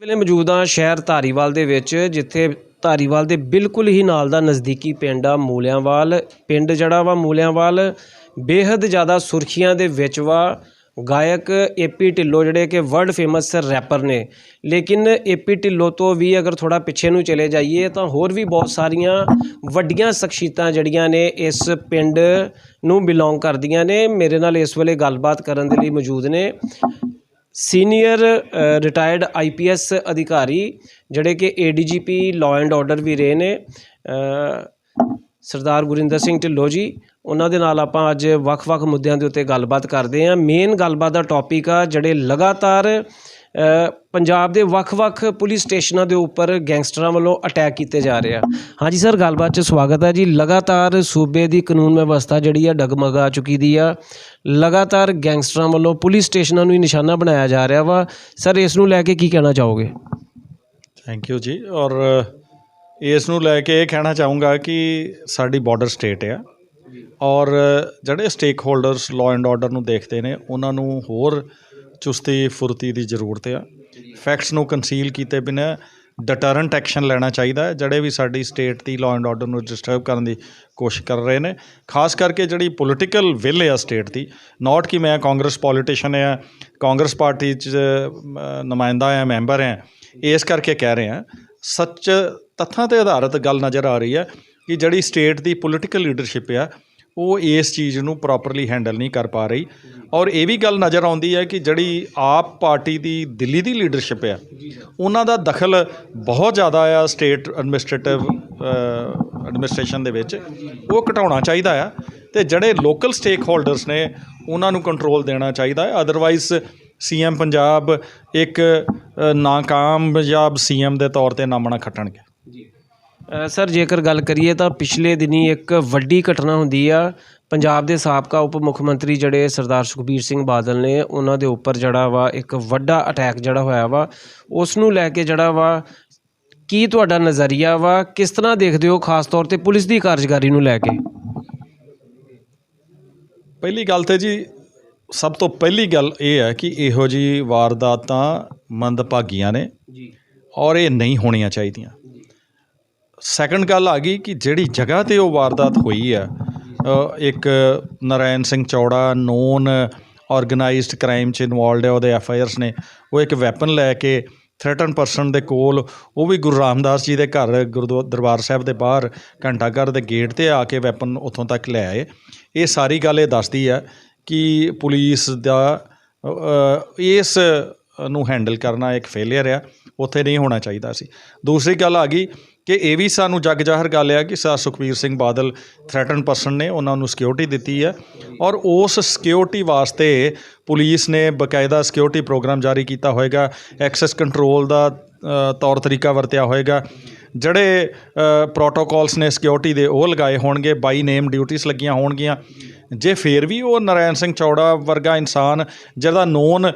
ਵੇਲੇ ਮੌਜੂਦ ਹਾਂ ਸ਼ਹਿਰ ਧਾਰੀਵਾਲ ਦੇ ਵਿੱਚ, ਜਿੱਥੇ ਧਾਰੀਵਾਲ ਦੇ ਬਿਲਕੁਲ ਹੀ ਨਾਲ ਦਾ ਨਜ਼ਦੀਕੀ ਪਿੰਡ ਆ ਮੂਲਿਆਂਵਾਲ। ਪਿੰਡ ਜਿਹੜਾ ਵਾ ਮੂਲਿਆਂਵਾਲ, ਬੇਹੱਦ ਜ਼ਿਆਦਾ ਸੁਰਖੀਆਂ ਦੇ ਵਿੱਚ ਵਾ। ਗਾਇਕ ਏਪੀ ਢਿੱਲੋਂ ਜਿਹੜੇ ਕਿ ਵਰਲਡ ਫੇਮਸ ਰੈਪਰ ਨੇ। ਲੇਕਿਨ ਏਪੀ ਢਿੱਲੋਂ ਤੋਂ ਵੀ ਅਗਰ ਥੋੜਾ ਪਿੱਛੇ ਨੂੰ ਚਲੇ ਜਾਈਏ, ਤਾਂ ਹੋਰ ਵੀ ਬਹੁਤ ਸਾਰੀਆਂ ਵੱਡੀਆਂ ਸ਼ਖਸੀਅਤਾਂ ਜਿਹੜੀਆਂ ਨੇ ਇਸ ਪਿੰਡ ਨੂੰ ਬਿਲੋਂਗ ਕਰਦੀਆਂ ਨੇ। ਮੇਰੇ ਨਾਲ ਇਸ ਵੇਲੇ ਗੱਲਬਾਤ ਕਰਨ ਦੇ ਲਈ ਮੌਜੂਦ ਨੇ। ਸੀਨੀਅਰ ਰਿਟਾਇਰਡ ਆਈਪੀਐਸ ਅਧਿਕਾਰੀ ਜਿਹੜੇ ਕਿ ਏਡੀਜੀਪੀ ਲਾਅ ਐਂਡ ਆਰਡਰ ਵੀ ਰਹੇ ਨੇ ਸਰਦਾਰ ਗੁਰਿੰਦਰ ਸਿੰਘ ਢਿੱਲੋਂ ਜੀ, ਉਹਨਾਂ ਦੇ ਨਾਲ ਆਪਾਂ ਅੱਜ ਵੱਖ-ਵੱਖ ਮੁੱਦਿਆਂ ਦੇ ਉੱਤੇ ਗੱਲਬਾਤ ਕਰਦੇ ਹਾਂ। ਮੇਨ ਗੱਲਬਾਤ ਦਾ ਟੌਪਿਕ ਆ ਜਿਹੜੇ ਲਗਾਤਾਰ ਪੰਜਾਬ ਦੇ ਵੱਖ-ਵੱਖ ਪੁਲਿਸ ਸਟੇਸ਼ਨਾਂ ਦੇ ਉੱਪਰ ਗੈਂਗਸਟਰਾਂ ਵੱਲੋਂ ਅਟੈਕ ਕੀਤੇ ਜਾ ਰਹੇ ਆ। ਹਾਂਜੀ ਸਰ, ਗੱਲਬਾਤ 'ਚ ਸਵਾਗਤ ਹੈ ਜੀ। ਲਗਾਤਾਰ ਸੂਬੇ ਦੀ ਕਾਨੂੰਨ ਵਿਵਸਥਾ ਜਿਹੜੀ ਆ ਡਗਮਗਾ ਚੁੱਕੀ ਦੀ ਆ। ਲਗਾਤਾਰ ਗੈਂਗਸਟਰਾਂ ਵੱਲੋਂ ਪੁਲਿਸ ਸਟੇਸ਼ਨਾਂ ਨੂੰ ਹੀ ਨਿਸ਼ਾਨਾ ਬਣਾਇਆ ਜਾ ਰਿਹਾ ਵਾ। ਸਰ, ਇਸ ਨੂੰ ਲੈ ਕੇ ਕੀ ਕਹਿਣਾ ਚਾਹੋਗੇ? ਥੈਂਕ ਯੂ ਜੀ। ਔਰ ਇਸ ਨੂੰ ਲੈ ਕੇ ਇਹ ਕਹਿਣਾ ਚਾਹੂੰਗਾ ਕਿ ਸਾਡੀ ਬਾਰਡਰ ਸਟੇਟ ਆ। ਔਰ ਜਿਹੜੇ stakeholders law and order ਨੂੰ ਦੇਖਦੇ ਨੇ, ਉਹਨਾਂ ਨੂੰ ਹੋਰ ਚੁਸਤੀ, ਫੁਰਤੀ ਦੀ ਜ਼ਰੂਰਤ ਆ। ਫੈਕਟਸ ਨੂੰ ਕੰਸੀਲ ਕੀਤੇ ਬਿਨਾਂ ਡਿਟਰੈਂਟ ਐਕਸ਼ਨ ਲੈਣਾ ਚਾਹੀਦਾ ਜਿਹੜੇ ਵੀ ਸਾਡੀ ਸਟੇਟ ਦੀ ਲਾਅ ਐਂਡ ਆਰਡਰ ਨੂੰ ਡਿਸਟਰਬ ਕਰਨ ਦੀ ਕੋਸ਼ਿਸ਼ ਕਰ ਰਹੇ ਨੇ। ਖਾਸ ਕਰਕੇ ਜਿਹੜੀ ਪੋਲੀਟੀਕਲ ਵਿਲ ਆ ਸਟੇਟ ਦੀ ਨਾਟ ਕਿ ਮੈਂ ਕਾਂਗਰਸ ਪੋਲੀਟੀਸ਼ੀਅਨ ਆ, ਕਾਂਗਰਸ ਪਾਰਟੀ 'ਚ ਨੁਮਾਇੰਦਾ ਆ ਮੈਂਬਰ ਆ, ਇਸ ਕਰਕੇ ਕਹਿ ਰਹੇ ਆ ਸੱਚ ਤੱਥਾਂ ਤੇ ਆਧਾਰਿਤ ਗੱਲ ਨਜ਼ਰ ਆ ਰਹੀ ਹੈ ਕਿ ਜਿਹੜੀ ਸਟੇਟ ਦੀ ਪੋਲੀਟੀਕਲ ਲੀਡਰਸ਼ਿਪ ਆ ਉਹ ਇਸ ਚੀਜ਼ ਨੂੰ ਪ੍ਰੋਪਰਲੀ ਹੈਂਡਲ ਨਹੀਂ ਕਰ ਪਾ ਰਹੀ। ਔਰ ਇਹ ਵੀ ਗੱਲ ਨਜ਼ਰ ਆਉਂਦੀ ਹੈ ਕਿ ਜਿਹੜੀ ਆਪ ਪਾਰਟੀ ਦੀ ਦਿੱਲੀ ਦੀ ਲੀਡਰਸ਼ਿਪ ਆ ਉਹਨਾਂ ਦਾ ਦਖਲ ਬਹੁਤ ਜ਼ਿਆਦਾ ਆ ਸਟੇਟ ਐਡਮਿਨਿਸਟ੍ਰੇਟਿਵ ਐਡਮਿਨਿਸਟ੍ਰੇਸ਼ਨ ਦੇ ਵਿੱਚ। ਉਹ ਘਟਾਉਣਾ ਚਾਹੀਦਾ ਆ ਤੇ ਜਿਹੜੇ ਲੋਕਲ ਸਟੇਕ ਹੋਲਡਰਸ ਨੇ ਉਹਨਾਂ ਨੂੰ ਕੰਟਰੋਲ ਦੇਣਾ ਚਾਹੀਦਾ ਹੈ। ਅਦਰਵਾਈਜ਼ ਸੀਐਮ ਪੰਜਾਬ ਇੱਕ ਨਾਕਾਮਯਾਬ ਸੀਐਮ ਦੇ ਤੌਰ ਤੇ ਨਾਮਣਾ ਖੱਟਣਗੇ। ਸਰ ਜੇਕਰ ਗੱਲ ਕਰੀਏ ਤਾਂ ਪਿਛਲੇ ਦਿਨੀ ਇੱਕ ਵੱਡੀ ਘਟਨਾ ਹੁੰਦੀ ਆ। ਪੰਜਾਬ ਦੇ ਸਾਬਕਾ ਉਪ ਮੁੱਖ ਮੰਤਰੀ ਜਿਹੜੇ ਸਰਦਾਰ ਸੁਖਬੀਰ ਸਿੰਘ ਬਾਦਲ ਨੇ ਉਹਨਾਂ ਦੇ ਉੱਪਰ ਜਿਹੜਾ ਵਾ ਇੱਕ ਵੱਡਾ ਅਟੈਕ ਜਿਹੜਾ ਹੋਇਆ ਵਾ ਉਸ ਨੂੰ ਲੈ ਕੇ ਜਿਹੜਾ ਵਾ ਕੀ ਤੁਹਾਡਾ ਨਜ਼ਰੀਆ ਵਾ? ਕਿਸ ਤਰ੍ਹਾਂ ਦੇਖਦੇ ਹੋ ਖਾਸ ਤੌਰ ਤੇ ਪੁਲਿਸ ਦੀ ਕਾਰਜਕਾਰੀ ਨੂੰ ਲੈ ਕੇ? ਪਹਿਲੀ ਗੱਲ ਤੇ ਜੀ ਸਭ ਤੋਂ ਪਹਿਲੀ ਗੱਲ ਇਹ ਹੈ ਕਿ ਇਹੋ ਜੀ ਵਾਰਦਾਤਾਂ ਮੰਦਭਾਗੀਆਂ ਨੇ ਜੀ। ਔਰ ਇਹ ਨਹੀਂ ਹੋਣੀਆਂ ਚਾਹੀਦੀਆਂ। ਸੈਕੰਡ ਗੱਲ ਆ ਗਈ ਕਿ ਜਿਹੜੀ ਜਗ੍ਹਾ ਤੇ ਉਹ ਵਾਰਦਾਤ ਹੋਈ ਆ ਇੱਕ Narayan Singh Chaura known organised crime ਚ ਇਨਵੋਲਡ ਹੈ ਉਹਦੇ ਐਫ ਆਈ ਆਰਸ ਨੇ। ਉਹ ਇੱਕ ਵੈਪਨ ਲੈ ਕੇ ਥ੍ਰੈਟਨ ਪਰਸਨ ਦੇ ਕੋਲ, ਉਹ ਵੀ ਗੁਰੂ ਰਾਮਦਾਸ ਜੀ ਦੇ ਘਰ ਗੁਰਦੁਆਰਾ ਦਰਬਾਰ ਸਾਹਿਬ ਦੇ ਬਾਹਰ, ਘੰਟਾ ਘਰ ਦੇ ਗੇਟ ਤੇ ਆ ਕੇ ਵੈਪਨ ਉੱਥੋਂ ਤੱਕ ਲੈ ਆਏ। ਇਹ ਸਾਰੀ ਗੱਲ ਇਹ ਦੱਸਦੀ ਹੈ ਕਿ ਪੁਲਿਸ ਦਾ ਇਸ ਨੂੰ ਹੈਂਡਲ ਕਰਨਾ ਇੱਕ ਫੇਲਿਅਰ ਆ, ਉੱਥੇ ਨਹੀਂ ਹੋਣਾ ਚਾਹੀਦਾ ਸੀ। ਦੂਸਰੀ ਗੱਲ ਆ ਗਈ ਕਿ ਇਹ ਵੀ ਸਾਨੂੰ ਜੱਗ ਜ਼ਾਹਰ ਗੱਲ ਆ ਕਿ sir Sukhbir Singh Badal threaten person ਨੇ, ਉਹਨਾਂ ਨੂੰ ਸਿਕਿਉਰਿਟੀ ਦਿੱਤੀ ਹੈ। ਔਰ ਉਸ ਸਿਕਿਉਰਿਟੀ ਵਾਸਤੇ ਪੁਲਿਸ ਨੇ ਬਕਾਇਦਾ ਸਿਕਿਉਰਿਟੀ ਪ੍ਰੋਗਰਾਮ ਜਾਰੀ ਕੀਤਾ ਹੋਏਗਾ। ਐਕਸੈਸ ਕੰਟਰੋਲ ਦਾ ਤੌਰ ਤਰੀਕਾ ਵਰਤਿਆ ਹੋਏਗਾ। ਜਿਹੜੇ ਪ੍ਰੋਟੋਕੋਲਸ ਨੇ ਸਿਕਿਉਰਿਟੀ ਦੇ, ਉਹ ਲਗਾਏ ਹੋਣਗੇ ਬਾਈ ਨੇਮ ਡਿਊਟੀਆਂ ਲੱਗੀਆਂ ਹੋਣਗੀਆਂ। ਜੇ ਫੇਰ ਵੀ ਉਹ ਨਰਾਇਣ ਸਿੰਘ ਚੌੜਾ ਵਰਗਾ ਇਨਸਾਨ, ਜਿਹਦਾ ਨੋਨ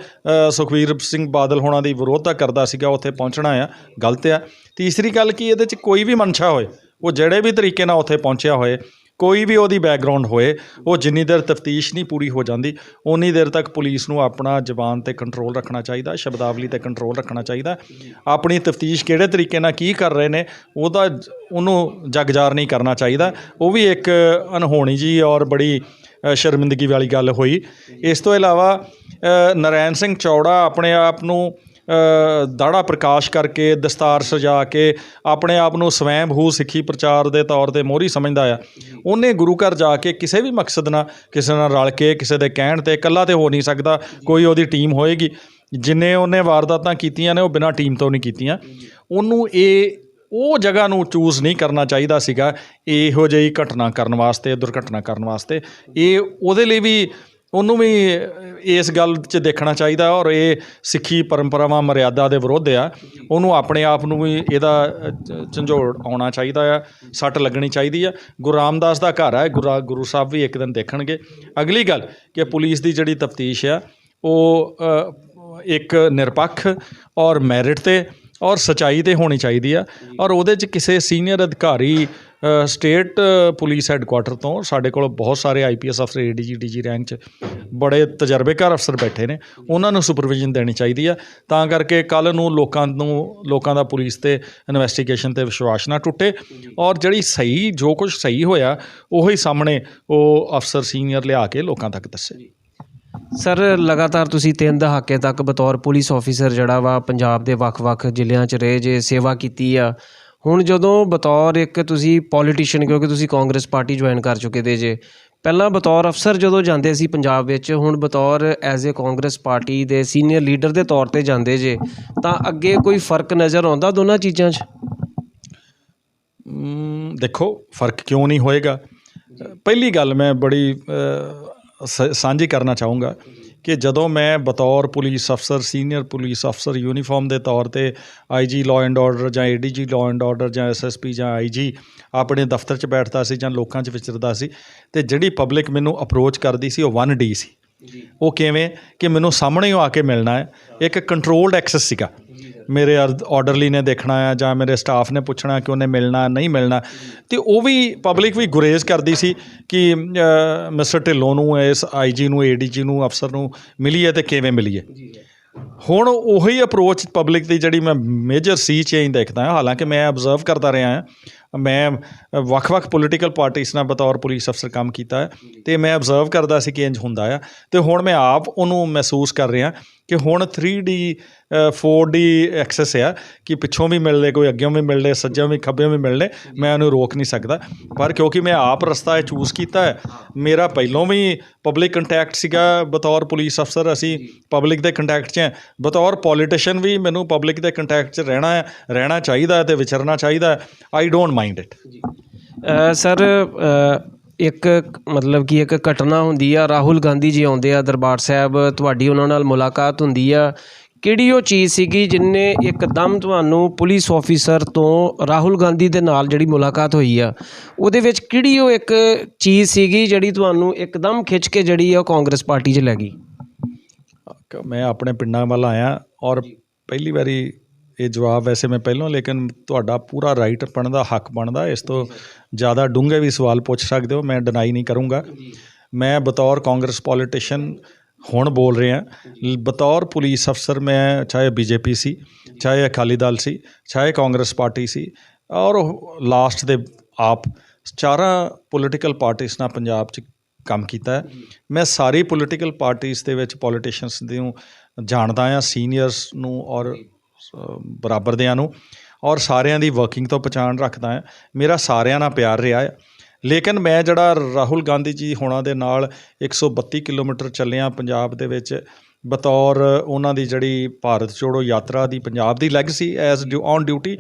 ਸੁਖਵੀਰ ਸਿੰਘ ਬਾਦਲ ਹੋਣਾ ਦੀ ਵਿਰੋਧਤਾ ਕਰਦਾ ਸੀਗਾ, ਉੱਥੇ ਪਹੁੰਚਣਾ ਆ, ਗਲਤ ਆ। ਤੀਸਰੀ ਗੱਲ ਕੀ, ਇਹਦੇ 'ਚ ਕੋਈ ਵੀ ਮਨਸ਼ਾ ਹੋਏ, ਉਹ ਜਿਹੜੇ ਵੀ ਤਰੀਕੇ ਨਾਲ ਉੱਥੇ ਪਹੁੰਚਿਆ ਹੋਏ ਕੋਈ ਵੀ ਉਹਦੀ ਬੈਕਗ੍ਰਾਉਂਡ ਹੋਏ ਉਹ ਜਿੰਨੀ ਦੇਰ ਤਫਤੀਸ਼ ਨਹੀਂ ਪੂਰੀ ਹੋ ਜਾਂਦੀ ਉਨੀ ਦੇਰ ਤੱਕ ਪੁਲਿਸ ਨੂੰ ਆਪਣਾ ਜ਼ਬਾਨ ਤੇ ਕੰਟਰੋਲ ਰੱਖਣਾ ਚਾਹੀਦਾ ਸ਼ਬਦਾਵਲੀ ਤੇ ਕੰਟਰੋਲ ਰੱਖਣਾ ਚਾਹੀਦਾ। ਆਪਣੀ ਤਫਤੀਸ਼ ਕਿਹੜੇ ਤਰੀਕੇ ਨਾਲ ਕੀ ਕਰ ਰਹੇ ਨੇ ਉਹਦਾ ਉਹਨੂੰ ਜਗਜਾਰ ਨਹੀਂ ਕਰਨਾ ਚਾਹੀਦਾ। ਉਹ ਵੀ ਇੱਕ ਅਨਹੋਣੀ ਜੀ ਔਰ ਬੜੀ ਸ਼ਰਮਿੰਦਗੀ ਵਾਲੀ ਗੱਲ ਹੋਈ। ਇਸ ਤੋਂ ਇਲਾਵਾ ਅ, ਨਰਾਇਣ ਸਿੰਘ ਚੌੜਾ ਆਪਣੇ ਆਪ ਨੂੰ ਦਾੜਾ ਪ੍ਰਕਾਸ਼ ਕਰਕੇ, ਦਸਤਾਰ ਸਜਾ ਕੇ, ਆਪਣੇ ਆਪ ਨੂੰ ਸਵੈਂਭੂ ਸਿੱਖੀ ਪ੍ਰਚਾਰ ਦੇ ਤੌਰ ਤੇ ਮੋਹਰੀ ਸਮਝਦਾ ਆ। ਉਹਨੇ ਗੁਰੂ ਘਰ ਜਾ ਕੇ ਕਿਸੇ ਵੀ ਮਕਸਦ ਨਾਲ, ਕਿਸੇ ਨਾਲ ਰਲ ਕੇ, ਕਿਸੇ ਦੇ ਕਹਿਣ ਤੇ ਇਕੱਲਾ ਤੇ ਹੋ ਨਹੀਂ ਸਕਦਾ, ਕੋਈ ਉਹਦੀ ਟੀਮ ਹੋਏਗੀ। ਜਿੰਨੇ ਉਹਨੇ ਵਾਰਦਾਤਾਂ ਕੀਤੀਆਂ ਨੇ, ਉਹ ਬਿਨਾਂ ਟੀਮ ਤੋਂ ਨਹੀਂ ਕੀਤੀਆਂ। ਉਹਨੂੰ ਇਹ, ਉਹ ਜਗ੍ਹਾ ਨੂੰ ਚੂਜ਼ ਨਹੀਂ ਕਰਨਾ ਚਾਹੀਦਾ ਸੀਗਾ, ਇਹੋ ਜਿਹੀ ਘਟਨਾ ਕਰਨ ਵਾਸਤੇ, ਦੁਰਘਟਨਾ ਕਰਨ ਵਾਸਤੇ। ਇਹ ਉਹਦੇ ਲਈ ਵੀ ਉਹਨੂੰ ਵੀ ਇਸ ਗੱਲ 'ਚ ਦੇਖਣਾ ਚਾਹੀਦਾ ਔਰ ਇਹ ਸਿੱਖੀ ਪਰੰਪਰਾਵਾਂ ਮਰਿਆਦਾ ਦੇ ਵਿਰੁੱਧ ਆ। ਉਹਨੂੰ ਆਪਣੇ ਆਪ ਨੂੰ ਵੀ ਇਹਦਾ ਅ, ਝੰਜੋੜ ਆਉਣਾ ਚਾਹੀਦਾ ਆ ਸੱਟ ਲੱਗਣੀ ਚਾਹੀਦੀ ਆ। ਗੁਰੂ ਰਾਮਦਾਸ ਦਾ ਘਰ ਹੈ ਗੁਰਾ ਗੁਰੂ ਸਾਹਿਬ ਵੀ ਇੱਕ ਦਿਨ ਦੇਖਣਗੇ। ਅਗਲੀ ਗੱਲ ਕਿ ਪੁਲਿਸ ਦੀ ਜਿਹੜੀ ਤਫਤੀਸ਼ ਆ ਉਹ ਇੱਕ ਨਿਰਪੱਖ ਔਰ ਮੈਰਿਟ ਤੇ ਔਰ ਸਚਾਈ ਤੇ ਹੋਣੀ ਚਾਹੀਦੀ ਆ। ਔਰ ਉਹਦੇ 'ਚ ਕਿਸੇ ਸੀਨੀਅਰ ਅਧਿਕਾਰੀ ਸਟੇਟ ਪੁਲਿਸ ਹੈੱਡਕੁਆਟਰ ਤੋਂ ਸਾਡੇ ਕੋਲ ਬਹੁਤ ਸਾਰੇ ਆਈਪੀਐਸ ਅਫਸਰ ਏਡੀਜੀ ਡੀਜੀ ਰੈਂਕ 'ਚ ਬੜੇ ਤਜਰਬੇਕਾਰ ਅਫਸਰ ਬੈਠੇ ਨੇ। ਉਹਨਾਂ ਨੂੰ ਸੁਪਰਵਿਜ਼ਨ ਦੇਣੀ ਚਾਹੀਦੀ ਆ। ਤਾਂ ਕਰਕੇ ਕੱਲ ਨੂੰ ਲੋਕਾਂ ਨੂੰ ਲੋਕਾਂ ਦਾ ਪੁਲਿਸ ਤੇ ਇਨਵੈਸਟੀਗੇਸ਼ਨ ਤੇ ਵਿਸ਼ਵਾਸ ਨਾ ਟੁੱਟੇ। ਔਰ ਜਿਹੜੀ ਸਹੀ ਜੋ ਕੁਝ ਸਹੀ ਹੋਇਆ ਉਹੀ ਸਾਹਮਣੇ ਉਹ ਅਫਸਰ ਸੀਨੀਅਰ ਲਿਆ ਕੇ ਲੋਕਾਂ ਤੱਕ ਦੱਸੇ। ਸਰ, ਲਗਾਤਾਰ ਤੁਸੀਂ ਤਿੰਨ ਦਹਾਕੇ ਤੱਕ ਬਤੌਰ ਪੁਲਿਸ ਆਫੀਸਰ ਜਿਹੜਾ ਵਾ ਪੰਜਾਬ ਦੇ ਵੱਖ-ਵੱਖ ਜ਼ਿਲ੍ਹਿਆਂ 'ਚ ਰਹੇ, ਜੇ ਸੇਵਾ ਕੀਤੀ ਆ। ਹੁਣ ਜਦੋਂ ਬਤੌਰ ਇੱਕ ਤੁਸੀਂ ਪੋਲੀਟੀਸ਼ੀਅਨ ਕਿਉਂਕਿ ਤੁਸੀਂ ਕਾਂਗਰਸ ਪਾਰਟੀ ਜੁਆਇਨ ਕਰ ਚੁੱਕੇ ਦੇ ਜੇ, ਪਹਿਲਾਂ ਬਤੌਰ ਅਫਸਰ ਜਦੋਂ ਜਾਂਦੇ ਸੀ ਪੰਜਾਬ ਵਿੱਚ, ਹੁਣ ਬਤੌਰ ਐਜ਼ ਅ ਕਾਂਗਰਸ ਪਾਰਟੀ ਦੇ ਸੀਨੀਅਰ ਲੀਡਰ ਦੇ ਤੌਰ ਤੇ ਜਾਂਦੇ ਜੇ, ਤਾਂ ਅੱਗੇ ਕੋਈ ਫ਼ਰਕ ਨਜ਼ਰ ਆਉਂਦਾ ਦੋਨਾਂ ਚੀਜ਼ਾਂ 'ਚ? ਦੇਖੋ, ਫ਼ਰਕ ਕਿਉਂ ਨਹੀਂ ਹੋਏਗਾ? ਪਹਿਲੀ ਗੱਲ ਮੈਂ ਬੜੀ ਸਾਂਝੀ ਕਰਨਾ ਚਾਹੂੰਗਾ ਕਿ ਜਦੋਂ ਮੈਂ ਬਤੌਰ ਪੁਲਿਸ ਅਫਸਰ ਸੀਨੀਅਰ ਪੁਲਿਸ ਅਫਸਰ ਯੂਨੀਫਾਰਮ ਦੇ ਤੌਰ ਤੇ ਆਈਜੀ ਲਾਅ ਐਂਡ ਆਰਡਰ ਜਾਂ ਏਡੀਜੀ ਲਾਅ ਐਂਡ ਆਰਡਰ ਜਾਂ ਐਸਐਸਪੀ ਜਾਂ ਆਈਜੀ ਆਪਣੇ ਦਫ਼ਤਰ 'ਚ ਬੈਠਦਾ ਸੀ ਜਾਂ ਲੋਕਾਂ 'ਚ ਵਿਚਰਦਾ ਸੀ ਤੇ ਜਿਹੜੀ ਪਬਲਿਕ ਮੈਨੂੰ ਅਪਰੋਚ ਕਰਦੀ ਸੀ ਉਹ 1D ਸੀ। ਉਹ ਕਿਵੇਂ ਕਿ ਮੈਨੂੰ ਸਾਹਮਣੇ ਆ ਕੇ ਮਿਲਣਾ ਹੈ। ਇੱਕ ਕੰਟਰੋਲਡ ਐਕਸੈਸ ਸੀਗਾ। ਮੇਰੇ ਆਰਡਰਲੀ ਨੇ ਦੇਖਣਾ ਆ ਜਾਂ ਮੇਰੇ ਸਟਾਫ ਨੇ ਪੁੱਛਣਾ ਕਿ ਉਹਨੇ ਮਿਲਣਾ ਨਹੀਂ ਮਿਲਣਾ। ਤੇ ਉਹ ਵੀ ਪਬਲਿਕ ਵੀ ਗੁਰੇਜ਼ ਕਰਦੀ ਸੀ ਕਿ ਮਿਸਟਰ ਢਿੱਲੋਂ ਨੂੰ ਇਸ ਆਈਜੀ ਨੂੰ ਏਡੀਜੀ ਨੂੰ ਅਫਸਰ ਨੂੰ ਮਿਲੀਏ ਤੇ ਕਿਵੇਂ ਮਿਲੀਏ। ਹੁਣ ਉਹੀ ਅਪਰੋਚ ਪਬਲਿਕ ਦੀ ਜਿਹੜੀ ਮੈਂ ਮੇਜਰ ਸੀ ਚੇਂਜ ਦੇਖਦਾ ਹਾਂ। ਹਾਲਾਂਕਿ ਮੈਂ ਅਬਜ਼ਰਵ ਕਰਦਾ ਰਿਹਾ ਹਾਂ। ਮੈਂ ਵੱਖ-ਵੱਖ ਪੋਲੀਟੀਕਲ ਪਾਰਟੀਆਂ ਨਾਲ ਬਤੌਰ ਪੁਲਿਸ ਅਫਸਰ ਕੰਮ ਕੀਤਾ ਹੈ। ਤੇ ਮੈਂ ਅਬਜ਼ਰਵ ਕਰਦਾ ਸੀ ਕਿ ਇੰਜ ਹੁੰਦਾ ਆ। ਤੇ ਹੁਣ ਮੈਂ ਆਪ ਉਹਨੂੰ ਮਹਿਸੂਸ ਕਰ ਰਿਹਾ। ਕਿ ਹੁਣ 3D ਅ, 4D ਐਕਸੈਸ ਆ ਕਿ ਪਿੱਛੋਂ ਵੀ ਮਿਲਦੇ ਕੋਈ ਅੱਗੇੋਂ ਵੀ ਮਿਲਦੇ ਸੱਜਿਓਂ ਵੀ ਖੱਬਿਓਂ ਵੀ ਮਿਲਦੇ ਮੈਂ ਉਹਨੂੰ ਰੋਕ ਨਹੀਂ ਸਕਦਾ। ਪਰ ਕਿਉਂਕਿ ਮੈਂ ਆਪ ਰਸਤਾ ਇਹ ਚੂਜ਼ ਕੀਤਾ ਹੈ ਮੇਰਾ ਪਹਿਲੋਂ ਵੀ ਪਬਲਿਕ ਕੰਟੈਕਟ ਸੀਗਾ ਬਤੌਰ ਪੁਲਿਸ ਅਫਸਰ ਅਸੀਂ ਪਬਲਿਕ ਦੇ ਕੰਟੈਕਟ 'ਚ ਹਾਂ। ਬਤੌਰ ਪੋਲੀਟੀਸ਼ੀਅਨ ਵੀ ਮੈਨੂੰ ਪਬਲਿਕ ਦੇ ਕੰਟੈਕਟ 'ਚ ਰਹਿਣਾ ਹੈ ਰਹਿਣਾ ਚਾਹੀਦਾ ਹੈ ਤੇ ਵਿਚਰਨਾ ਚਾਹੀਦਾ I don't mind it uh, sir ਇੱਕ ਮਤਲਬ ਕਿ ਇੱਕ ਘਟਨਾ ਹੁੰਦੀ ਆ ਰਾਹੁਲ ਗਾਂਧੀ ਜੀ ਆਉਂਦੇ ਆ ਦਰਬਾਰ ਸਾਹਿਬ ਤੁਹਾਡੀ ਉਹਨਾਂ ਨਾਲ ਮੁਲਾਕਾਤ ਹੁੰਦੀ ਆ। ਕਿਹੜੀ ਉਹ ਚੀਜ਼ ਸੀਗੀ ਜਿਨਨੇ ਇੱਕਦਮ ਤੁਹਾਨੂੰ ਪੁਲਿਸ ਆਫੀਸਰ ਤੋਂ ਰਾਹੁਲ ਗਾਂਧੀ ਦੇ ਨਾਲ ਜਿਹੜੀ ਮੁਲਾਕਾਤ ਹੋਈ ਆ ਉਹਦੇ ਵਿੱਚ ਕਿਹੜੀ ਉਹ ਇੱਕ ਚੀਜ਼ ਸੀਗੀ ਜਿਹੜੀ ਤੁਹਾਨੂੰ ਇੱਕਦਮ ਖਿੱਚ ਕੇ ਜਿਹੜੀ ਆ ਕਾਂਗਰਸ ਪਾਰਟੀ 'ਚ ਲੈ ਗਈ? ਮੈਂ ਆਪਣੇ ਪਿੰਡਾਂ ਵੱਲ ਆਇਆ ਔਰ ਪਹਿਲੀ ਵਾਰੀ ਇਹ ਜਵਾਬ ਵੈਸੇ ਮੈਂ ਪਹਿਲਾਂ, ਲੇਕਿਨ ਤੁਹਾਡਾ ਪੂਰਾ ਰਾਈਟ ਬਣਦਾ, ਹੱਕ ਬਣਦਾ, ਇਸ ਤੋਂ ਜ਼ਿਆਦਾ ਡੂੰਘੇ ਵੀ ਸਵਾਲ ਪੁੱਛ ਸਕਦੇ ਹੋ, ਮੈਂ ਡਿਨਾਈ ਨਹੀਂ ਕਰੂੰਗਾ। ਮੈਂ ਬਤੌਰ ਕਾਂਗਰਸ ਪੋਲੀਟੀਸ਼ੀਅਨ ਹੁਣ ਬੋਲ ਰਿਹਾ। ਬਤੌਰ ਪੁਲਿਸ ਅਫਸਰ ਮੈਂ, ਚਾਹੇ ਬੀਜੇਪੀ ਸੀ, ਚਾਹੇ ਅਕਾਲੀ ਦਲ ਸੀ, ਚਾਹੇ ਕਾਂਗਰਸ ਪਾਰਟੀ ਸੀ, ਔਰ ਲਾਸਟ ਦੇ ਆਪ ਚਾਰਾਂ ਪੋਲੀਟੀਕਲ ਪਾਰਟੀਆਂ ਨਾਲ ਪੰਜਾਬ 'ਚ ਕੰਮ ਕੀਤਾ ਹੈ। ਮੈਂ ਸਾਰੀ ਪੋਲੀਟੀਕਲ ਪਾਰਟੀਆਂ ਦੇ ਵਿੱਚ ਪੋਲੀਟੀਸ਼ੀਅਨਸ ਨੂੰ ਜਾਣਦਾ ਹਾਂ ਸੀਨੀਅਰਸ ਨੂੰ ਔਰ ਬਰਾਬਰ ਦਿਆਂ ਨੂੰ ਔਰ ਸਾਰਿਆਂ ਦੀ ਵਰਕਿੰਗ ਤੋਂ ਪਛਾਣ ਰੱਖਦਾ ਹਾਂ। ਮੇਰਾ ਸਾਰਿਆਂ ਨਾਲ ਪਿਆਰ ਰਿਹਾ ਹੈ। ਲੇਕਿਨ ਮੈਂ ਜਿਹੜਾ ਰਾਹੁਲ ਗਾਂਧੀ ਜੀ ਹੋਣਾ ਦੇ ਨਾਲ 132 ਕਿਲੋਮੀਟਰ ਚੱਲਿਆ ਪੰਜਾਬ ਦੇ ਵਿੱਚ, ਬਤੌਰ ਉਹਨਾਂ ਦੀ ਜਿਹੜੀ ਭਾਰਤ ਜੋੜੋ ਯਾਤਰਾ ਦੀ ਪੰਜਾਬ ਦੀ ਲੈਗਸੀ ਐਜ਼ ਔਨ ਡਿਊਟੀ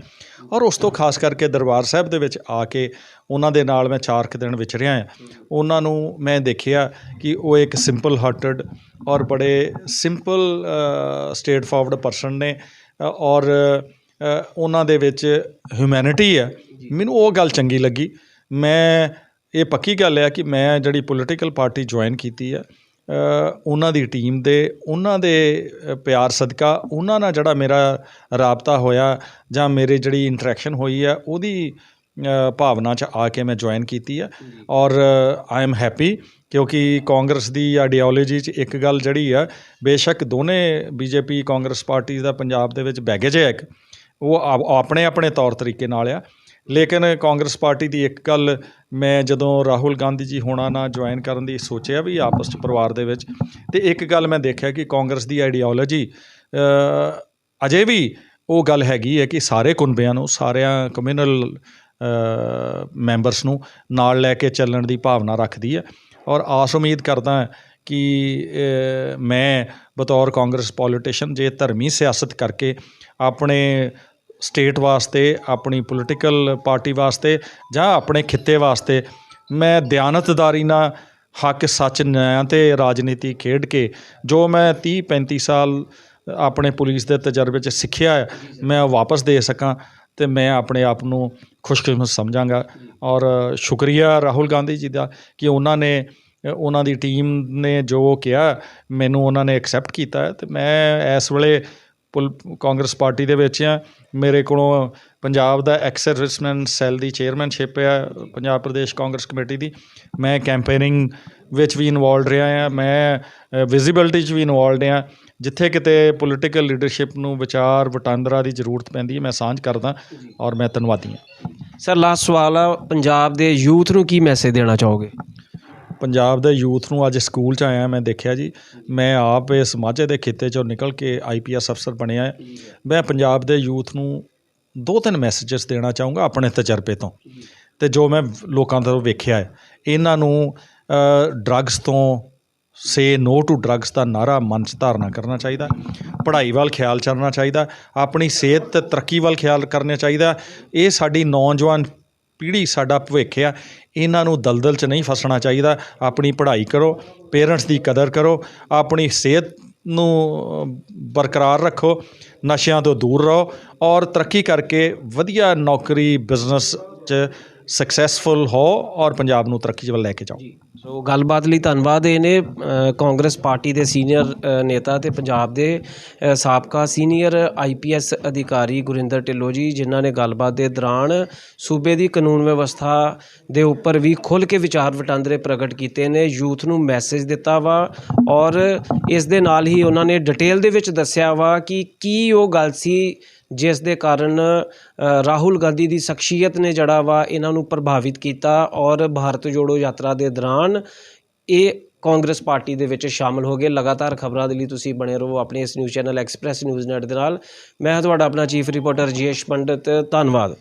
ਔਰ ਉਸ ਤੋਂ ਖਾਸ ਕਰਕੇ ਦਰਬਾਰ ਸਾਹਿਬ ਦੇ ਵਿੱਚ ਆ ਕੇ ਉਹਨਾਂ ਦੇ ਨਾਲ ਮੈਂ ਚਾਰ ਕੁ ਦਿਨ ਵਿਚਰਿਆ ਆ ਉਹਨਾਂ ਨੂੰ ਮੈਂ ਦੇਖਿਆ ਕਿ ਉਹ ਇੱਕ ਸਿੰਪਲ ਹਾਰਟਡ ਔਰ ਬੜੇ ਸਿੰਪਲ ਸਟੇਟ ਫਾਰਵਰਡ ਪਰਸਨ ਨੇ। ਔਰ ਉਹਨਾਂ ਦੇ ਵਿੱਚ ਹਿਊਮੈਨਿਟੀ ਹੈ। ਮੈਨੂੰ ਉਹ ਗੱਲ ਚੰਗੀ ਲੱਗੀ। ਮੈਂ ਇਹ ਪੱਕੀ ਗੱਲ ਹੈ ਕਿ ਮੈਂ ਜਿਹੜੀ ਪੋਲੀਟੀਕਲ ਪਾਰਟੀ ਜੁਆਇਨ ਕੀਤੀ ਹੈ ਉਹਨਾਂ ਦੀ ਟੀਮ ਦੇ ਉਹਨਾਂ ਦੇ ਪਿਆਰ ਸਦਕਾ ਉਹਨਾਂ ਨਾਲ ਜਿਹੜਾ ਮੇਰਾ ਰਾਬਤਾ ਹੋਇਆ ਜਾਂ ਮੇਰੇ ਜਿਹੜੀ ਇੰਟਰੈਕਸ਼ਨ ਹੋਈ ਹੈ ਉਹਦੀ ਭਾਵਨਾ 'ਚ ਆ ਕੇ ਮੈਂ ਜੁਆਇਨ ਕੀਤੀ ਹੈ। ਔਰ ਆਈ ਐਮ ਹੈਪੀ ਕਿਉਂਕਿ ਕਾਂਗਰਸ ਦੀ ਆਈਡੀਓਲੋਜੀ 'ਚ ਇੱਕ ਗੱਲ ਜਿਹੜੀ ਆ, ਬੇਸ਼ੱਕ ਦੋਨੇ ਬੀਜੇਪੀ, ਕਾਂਗਰਸ ਪਾਰਟੀ ਦਾ ਪੰਜਾਬ ਦੇ ਵਿੱਚ ਬੈਗੇਜ ਹੈ ਇੱਕ, ਉਹ ਆਪਣੇ ਆਪਣੇ ਤੌਰ ਤਰੀਕੇ ਨਾਲ ਆ। ਲੇਕਿਨ ਕਾਂਗਰਸ ਪਾਰਟੀ ਦੀ ਇੱਕ ਗੱਲ ਮੈਂ ਜਦੋਂ ਰਾਹੁਲ ਗਾਂਧੀ ਜੀ ਹੋਣਾ ਨਾ ਜੁਆਇਨ ਕਰਨ ਦੀ ਸੋਚਿਆ ਵੀ ਆਪਸ ਚ ਪਰਿਵਾਰ ਦੇ ਵਿੱਚ, ਤੇ ਇੱਕ ਗੱਲ ਮੈਂ ਦੇਖਿਆ ਕਿ ਕਾਂਗਰਸ ਦੀ ਆਈਡੀਓਲੋਜੀ ਅਜੇ ਵੀ ਉਹ ਗੱਲ ਹੈਗੀ ਹੈ ਕਿ ਸਾਰੇ ਕੁਨਬਿਆਂ ਨੂੰ, ਸਾਰਿਆਂ ਕਮਿਊਨਲ ਮੈਂਬਰਸ ਨੂੰ ਨਾਲ ਲੈ ਕੇ ਚੱਲਣ ਦੀ ਭਾਵਨਾ ਰੱਖਦੀ ਹੈ। ਔਰ ਆਸ ਉਮੀਦ ਕਰਦਾ ਕਿ ਮੈਂ ਬਤੌਰ ਕਾਂਗਰਸ ਪੋਲੀਟੀਸ਼ੀਅਨ ਜੇ ਧਰਮੀ ਸਿਆਸਤ ਕਰਕੇ ਆਪਣੇ ਸਟੇਟ ਵਾਸਤੇ, ਆਪਣੀ ਪੋਲੀਟੀਕਲ ਪਾਰਟੀ ਵਾਸਤੇ ਜਾਂ ਆਪਣੇ ਖਿੱਤੇ ਵਾਸਤੇ ਮੈਂ ਦਿਆਨਤਦਾਰੀ ਨਾਲ ਹੱਕ ਸੱਚ ਨਿਆਂ ਤੇ ਰਾਜਨੀਤੀ ਖੇਡ ਕੇ ਜੋ ਮੈਂ 30 35 ਸਾਲ ਆਪਣੇ ਪੁਲਿਸ ਦੇ ਤਜਰਬੇ 'ਚ ਸਿੱਖਿਆ ਮੈਂ ਉਹ ਵਾਪਸ ਦੇ ਸਕਾਂ ਤੇ ਮੈਂ ਆਪਣੇ ਆਪ ਨੂੰ ਖੁਸ਼ਕਿਸਮਤ ਸਮਝਾਂਗਾ। ਔਰ ਸ਼ੁਕਰੀਆ ਰਾਹੁਲ ਗਾਂਧੀ ਜੀ ਦਾ ਕਿ ਉਹਨਾਂ ਨੇ, ਉਹਨਾਂ ਦੀ ਟੀਮ ਨੇ ਜੋ ਕਿਹਾ, ਮੈਨੂੰ ਉਹਨਾਂ ਨੇ ਐਕਸੈਪਟ ਕੀਤਾ ਹੈ। ਤੇ ਮੈਂ ਇਸ ਵੇਲੇ ਪੁਲ, ਕਾਂਗਰਸ ਪਾਰਟੀ ਦੇ ਵਿੱਚ ਆ ਮੇਰੇ ਕੋਲੋਂ ਪੰਜਾਬ ਦਾ ਐਕਸਰਵਿਸਮੈਨ ਸੈੱਲ ਦੀ ਚੇਅਰਮੈਨਸ਼ਿਪ ਆ ਪੰਜਾਬ ਪ੍ਰਦੇਸ਼ ਕਾਂਗਰਸ ਕਮੇਟੀ ਦੀ। ਮੈਂ ਕੈਂਪੇਨਿੰਗ ਵਿੱਚ ਵੀ ਇਨਵੋਲਡ ਰਿਹਾ ਆ ਮੈਂ ਵਿਜ਼ਿਬਿਲਟੀ 'ਚ ਵੀ ਇਨਵੋਲਡ ਆ ਜਿੱਥੇ ਕਿਤੇ ਪੋਲੀਟੀਕਲ ਲੀਡਰਸ਼ਿਪ ਨੂੰ ਵਿਚਾਰ ਵਟਾਂਦਰਾ ਦੀ ਜ਼ਰੂਰਤ ਪੈਂਦੀ ਹੈ ਮੈਂ ਸਾਂਝ ਕਰਦਾ ਔਰ ਮੈਂ ਧੰਨਵਾਦੀ ਹਾਂ। ਸਰ ਲਾਸਟ ਸਵਾਲ ਆ ਪੰਜਾਬ ਦੇ ਯੂਥ ਨੂੰ ਕੀ ਮੈਸੇਜ ਦੇਣਾ ਚਾਹੋਗੇ? ਪੰਜਾਬ ਦੇ ਯੂਥ ਨੂੰ ਅੱਜ ਸਕੂਲ 'ਚ ਆਇਆ ਮੈਂ ਦੇਖਿਆ ਜੀ ਮੈਂ ਆਪ ਇਸ ਮਾਝੇ ਦੇ ਖਿੱਤੇ 'ਚੋਂ ਨਿਕਲ ਕੇ ਆਈਪੀਐਸ ਅਫਸਰ ਬਣਿਆ ਹੈ। ਮੈਂ ਪੰਜਾਬ ਦੇ ਯੂਥ ਨੂੰ ਦੋ ਤਿੰਨ ਮੈਸੇजेस ਦੇਣਾ ਚਾਹੂੰਗਾ ਆਪਣੇ ਤਜਰਬੇ ਤੋਂ। ਤੇ ਜੋ ਮੈਂ ਲੋਕਾਂ ਤੋਂ ਵੇਖਿਆ ਹੈ ਇਹਨਾਂ ਨੂੰ ਡਰੱਗਸ ਤੋਂ ਸੇ ਨੋ ਟੂ ਡਰੱਗਸ ਦਾ ਨਾਰਾ ਮਨ 'ਚ ਧਾਰਨਾ ਕਰਨਾ ਚਾਹੀਦਾ, ਪੜ੍ਹਾਈ ਵੱਲ ਖਿਆਲ ਕਰਨਾ ਚਾਹੀਦਾ, ਆਪਣੀ ਸਿਹਤ ਤੇ ਤਰੱਕੀ ਵੱਲ ਖਿਆਲ ਕਰਨਾ ਚਾਹੀਦਾ। ਇਹ ਸਾਡੀ ਨੌਜਵਾਨ ਪੀੜ੍ਹੀ, ਸਾਡਾ ਭਵਿੱਖ ਆ, ਇਹਨਾਂ ਨੂੰ ਦਲਦਲ 'ਚ ਨਹੀਂ ਫਸਣਾ ਚਾਹੀਦਾ। ਆਪਣੀ ਪੜ੍ਹਾਈ ਕਰੋ, ਪੇਰੈਂਟਸ ਦੀ ਕਦਰ ਕਰੋ, ਆਪਣੀ ਸਿਹਤ ਨੂੰ ਬਰਕਰਾਰ ਰੱਖੋ, ਨਸ਼ਿਆਂ ਤੋਂ ਦੂਰ ਰਹੋ ਔਰ ਤਰੱਕੀ ਕਰਕੇ ਵਧੀਆ ਨੌਕਰੀ, ਬਿਜ਼ਨਸ 'ਚ ਸਕਸੈਸਫੁਲ ਹੋ ਔਰ ਪੰਜਾਬ ਨੂੰ ਤਰੱਕੀ 'ਚ ਵੱਲ ਲੈ ਕੇ ਜਾਓ। ਸੋ ਗੱਲਬਾਤ ਲਈ ਧੰਨਵਾਦ। ਇਹ ਨੇ ਕਾਂਗਰਸ ਪਾਰਟੀ ਦੇ ਸੀਨੀਅਰ ਨੇਤਾ ਤੇ ਪੰਜਾਬ ਦੇ ਸਾਬਕਾ ਸੀਨੀਅਰ ਆਈਪੀਐਸ ਅਧਿਕਾਰੀ ਗੁਰਿੰਦਰ ਢਿੱਲੋਂ ਜੀ, ਜਿਨ੍ਹਾਂ ਨੇ ਗੱਲਬਾਤ ਦੇ ਦੌਰਾਨ ਸੂਬੇ ਦੀ ਕਾਨੂੰਨ ਵਿਵਸਥਾ ਦੇ ਉੱਪਰ ਵੀ ਖੁੱਲ੍ਹ ਕੇ ਵਿਚਾਰ ਵਟਾਂਦਰੇ ਪ੍ਰਗਟ ਕੀਤੇ ਨੇ, ਯੂਥ ਨੂੰ ਮੈਸੇਜ ਦਿੱਤਾ ਵਾ ਔਰ ਇਸ ਦੇ ਨਾਲ ਹੀ ਉਹਨਾਂ ਨੇ ਡਿਟੇਲ ਦੇ ਵਿੱਚ ਦੱਸਿਆ ਵਾ ਕਿ ਕੀ ਉਹ ਗੱਲ ਸੀ ਜਿਸ ਦੇ ਕਾਰਨ ਰਾਹੁਲ ਗਾਂਧੀ ਦੀ ਸ਼ਖਸੀਅਤ ਨੇ ਜਿਹੜਾ ਵਾ ਇਹਨਾਂ ਨੂੰ ਪ੍ਰਭਾਵਿਤ ਕੀਤਾ ਔਰ ਭਾਰਤ ਜੋੜੋ ਯਾਤਰਾ ਦੇ ਦੌਰਾਨ ਇਹ ਕਾਂਗਰਸ ਪਾਰਟੀ ਦੇ ਵਿੱਚ ਸ਼ਾਮਲ ਹੋ ਗਏ। ਲਗਾਤਾਰ ਖਬਰਾਂ ਦੇ ਲਈ ਤੁਸੀਂ ਬਣੇ ਰਹੋ ਆਪਣੇ ਇਸ news channel Express News Net ਦੇ ਨਾਲ। ਮੈਂ ਤੁਹਾਡਾ ਆਪਣਾ ਚੀਫ ਰਿਪੋਰਟਰ ਜੀਐਸ਼ ਪੰਡਤ। ਧੰਨਵਾਦ।